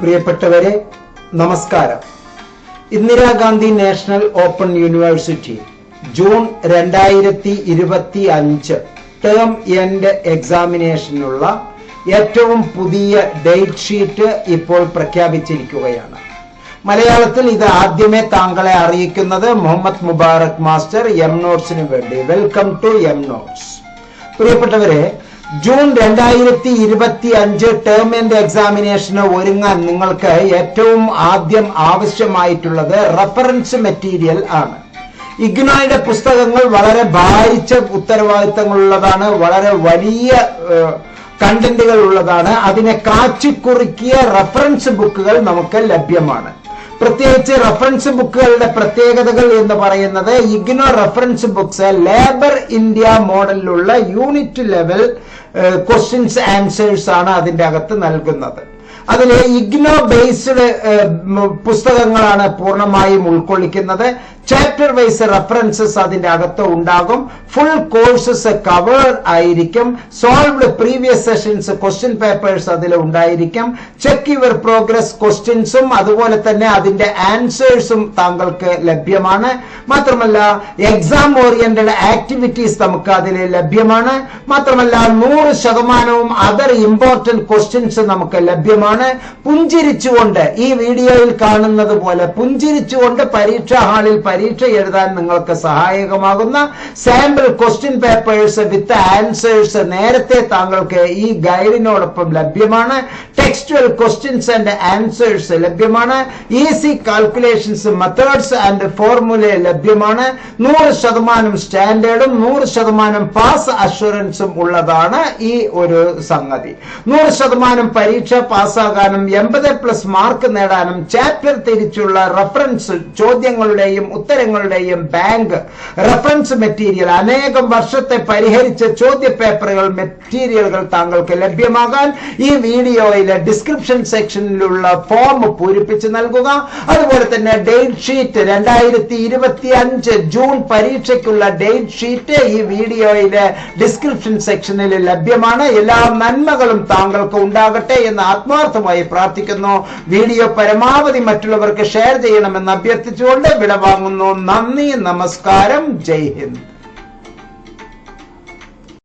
പ്രിയപ്പെട്ടവരെ നമസ്കാരം. Indira Gandhi national open university June രണ്ടായിരത്തി ഇരുപത്തി അഞ്ച് ടേം എൻഡ് എക്സാമിനേഷനുള്ള ഏറ്റവും പുതിയ ഡേറ്റ് ഷീറ്റ് ഇപ്പോൾ പ്രഖ്യാപിച്ചിരിക്കുകയാണ്. മലയാളത്തിൽ ഇത് ആദ്യമേ താങ്കളെ അറിയിക്കുന്നത് മുഹമ്മദ് മുബാറക് മാസ്റ്റർ എം നോട്ട്സിന് വേണ്ടി. വെൽക്കം ടു എം നോട്ട്സ് പ്രിയപ്പെട്ടവരെ ജൂൺ രണ്ടായിരത്തി ഇരുപത്തി അഞ്ച് ടേം ആൻഡ് എക്സാമിനേഷന് ഒരുങ്ങാൻ നിങ്ങൾക്ക് ഏറ്റവും ആദ്യം ആവശ്യമായിട്ടുള്ളത് റഫറൻസ് മെറ്റീരിയൽ ആണ്. ഇഗ്നോയുടെ പുസ്തകങ്ങൾ വളരെ ഭാരിച്ച ഉത്തരവാദിത്തങ്ങളുള്ളതാണ് വളരെ വലിയ കണ്ടന്റുകൾ ഉള്ളതാണ് അതിനെ കാച്ചിക്കുറുക്കിയ റഫറൻസ് ബുക്കുകൾ നമുക്ക് ലഭ്യമാണ്. പ്രത്യേകിച്ച് റഫറൻസ് ബുക്കുകളുടെ പ്രത്യേകതകൾ എന്ന് പറയുന്നത് IGNOU reference books labour India മോഡലിലുള്ള unit level questions answers ആണ് അതിന്റെ അകത്ത് നൽകുന്നത്. അതിൽ ഇഗ്നോ ബേസ്ഡ് പുസ്തകങ്ങളാണ് പൂർണമായും ഉൾക്കൊള്ളിക്കുന്നത്. ചാപ്റ്റർ വൈസ് റെഫറൻസസ് അതിന്റെ അകത്ത് ഉണ്ടാകും. ഫുൾ കോഴ്സസ് കവർ ആയിരിക്കും. Solved previous sessions question papers അതിൽ ഉണ്ടായിരിക്കും. ചെക്ക് യുവർ പ്രോഗ്രസ് ക്വസ്റ്റ്യൻസും അതുപോലെ തന്നെ അതിന്റെ ആൻസേഴ്സും താങ്കൾക്ക് ലഭ്യമാണ്. മാത്രമല്ല എക്സാം ഓറിയന്റഡ് ആക്ടിവിറ്റീസ് നമുക്ക് അതിൽ ലഭ്യമാണ്. മാത്രമല്ല നൂറ് ശതമാനവും അതർ ഇമ്പോർട്ടന്റ് ക്വസ്റ്റ്യൻസ് നമുക്ക് ലഭ്യമാണ്. പുഞ്ചിരിച്ചുകൊണ്ട് ഈ വീഡിയോയിൽ കാണുന്നത് പോലെ പുഞ്ചിരിച്ചുകൊണ്ട് പരീക്ഷാ ഹാളിൽ പരീക്ഷ എഴുതാൻ നിങ്ങൾക്ക് സഹായകമാകുന്ന sample question papers with answers നേരത്തെ താങ്കൾക്ക് ഈ ഗൈഡിനോടൊപ്പം ലഭ്യമാണ്. ടെക്സ്റ്റുവൽ ക്വസ്റ്റ്യൻസ് ആൻഡ് ആൻസേഴ്സ് ലഭ്യമാണ്. Easy calculations methods and formula ലഭ്യമാണ്. നൂറ് ശതമാനം സ്റ്റാൻഡേർഡും നൂറ് ശതമാനം പാസ് അഷുറൻസും ഉള്ളതാണ് ഈ ഒരു സംഗതി. നൂറ് ശതമാനം പരീക്ഷ പാസ്സാകാനും എൺപത് പ്ലസ് മാർക്ക് നേടാനും ചാപ്റ്റർ തിരിച്ചുള്ള റഫറൻസ് ചോദ്യങ്ങളുടെയും ഉത്തരങ്ങളുടെയും ബാങ്ക് റഫറൻസ് മെറ്റീരിയൽ അനേകം വർഷത്തെ പരിഹരിച്ച ചോദ്യ പേപ്പറുകൾ മെറ്റീരിയലുകൾ താങ്കൾക്ക് ലഭ്യമാകാൻ ഈ വീഡിയോയിലെ ഡിസ്ക്രിപ്ഷൻ സെക്ഷനിലുള്ള ഫോം പൂരിപ്പിച്ച് നൽകുക. അതുപോലെ തന്നെ ഡേറ്റ് ഷീറ്റ് രണ്ടായിരത്തി ഇരുപത്തി അഞ്ച് ജൂൺ പരീക്ഷയ്ക്കുള്ള ഡേറ്റ് ഷീറ്റ് ഈ വീഡിയോയിലെ ഡിസ്ക്രിപ്ഷൻ സെക്ഷനിൽ ലഭ്യമാണ്. എല്ലാ നന്മകളും താങ്കൾക്ക് ഉണ്ടാകട്ടെ എന്ന് ആത്മാർത്ഥമായി പ്രാർത്ഥിക്കുന്നു. വീഡിയോ പരമാവധി മറ്റുള്ളവർക്ക് ഷെയർ ചെയ്യണമെന്ന് അഭ്യർത്ഥിച്ചുകൊണ്ട് വിടവാങ്ങുന്നു. നന്ദി നമസ്കാരം. ജയ് ഹിന്ദ്.